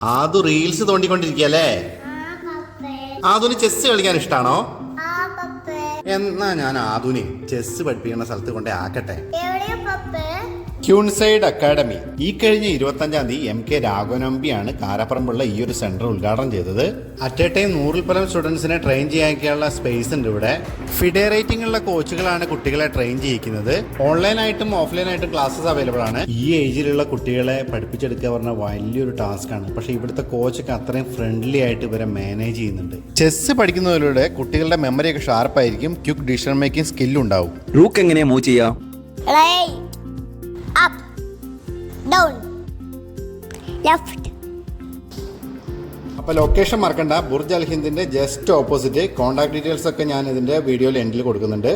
ആദു reels തോണ്ടിക്കൊണ്ടിരിക്കല്ലേ ആ പപ്പേ ആദുന് chess കളിക്കാൻ ഇഷ്ടാണോ? എന്നാ ഞാൻ ആദുനെ ചെസ് പഠിപ്പിക്കുന്ന സ്ഥലത്ത് കൊണ്ടേ ആക്കട്ടെ. Queenside academy. ഈ കഴിഞ്ഞ ഇരുപത്തി അഞ്ചാം തീയതി എം കെ രാഘവനമ്പിയാണ് കാരപ്പറമ്പുള്ള ഈ ഒരു സെന്റർ ഉദ്ഘാടനം ചെയ്തത്. അറ്റ് എ ടൈം നൂറിൽ പരം സ്റ്റുഡൻസിനെ ട്രെയിൻ ചെയ്യാനുള്ള സ്പേസ് ഉണ്ട് ഇവിടെ. ഫിഡെ റേറ്റിംഗ് ഉള്ള കോച്ചുകളാണ് കുട്ടികളെ ട്രെയിൻ ചെയ്യിക്കുന്നത്. ഓൺലൈനായിട്ടും ഓഫ്ലൈനായിട്ടും ക്ലാസ്സസ് അവൈലബിൾ ആണ്. ഈ ഏജിലുള്ള കുട്ടികളെ പഠിപ്പിച്ചെടുക്കുക പറഞ്ഞ വലിയൊരു ടാസ്ക് ആണ്. പക്ഷേ ഇവിടുത്തെ കോച്ചൊക്കെ അത്രയും ഫ്രണ്ട്ലി ആയിട്ട് ഇവരെ മാനേജ് ചെയ്യുന്നുണ്ട്. ചെസ് പഠിക്കുന്നതിലൂടെ കുട്ടികളുടെ മെമ്മറിയൊക്കെ ഷാർപ്പായിരിക്കും ക്യുക്ക് ഡിസിഷൻ മേക്കിംഗ് സ്കില്ലുണ്ടാവും റൂക്ക് എങ്ങനെയാ മൂവ് ചെയ്യാ? Right down, left. അപ്പോൾ ലൊക്കേഷൻ മറക്കണ്ട ബുർജ് അൽ ഹിന്ദിന്റെ ജസ്റ്റ് ഓപ്പോസിറ്റ് കോൺടാക്ട് ഡീറ്റെയിൽസ് ഒക്കെ ഞാൻ ഇതിന്റെ വീഡിയോയിൽ എൻഡിൽ കൊടുക്കുന്നുണ്ട്